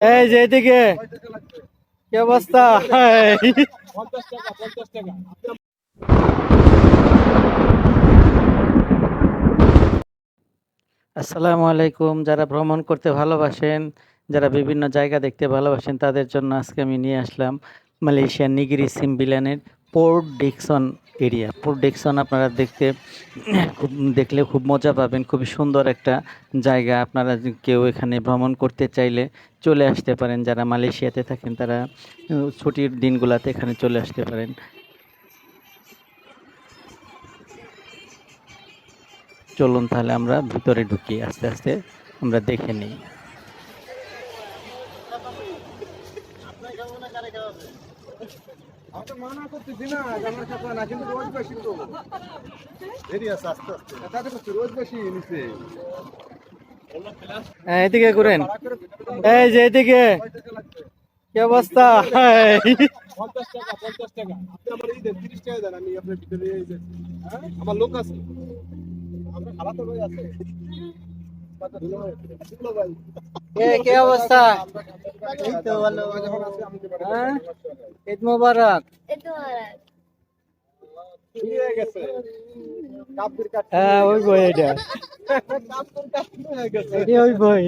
এই যে এদিকে, কি অবস্থা? আসসালামু আলাইকুম। যারা ভ্রমণ করতে ভালোবাসেন, যারা বিভিন্ন জায়গা দেখতে ভালোবাসেন, তাদের জন্য আজকে আমি নিয়ে আসলাম মালয়েশিয়ার নিগিরি সিম সিমবিলানের Port Dickson area. Port Dickson আপনারা দেখতে খুব, দেখলে খুব মজা পাবেন। খুবই সুন্দর একটা জায়গা। আপনারা কেউ এখানে ভ্রমণ করতে চাইলে চলে আসতে পারেন। যারা মালয়েশিয়াতে থাকেন, তারা ছুটির দিনগুলোতে এখানে চলে আসতে পারেন। চলুন তাহলে আমরা ভিতরে ঢুকি। আস্তে আস্তে আমরা দেখে নিই। মানা হ্যাঁ, এদিকে ঘুরেন। এই যে এদিকে। কি অবস্থা? হ্যাঁ? আমার লোক আছে। আমরা খারাপ আছে। এ, কি অবস্থা? এই তো ভালো হ্যাঁ? ঈদ মোবারক। itu orang. কি হয়ে ওই বই এটি ওই বই।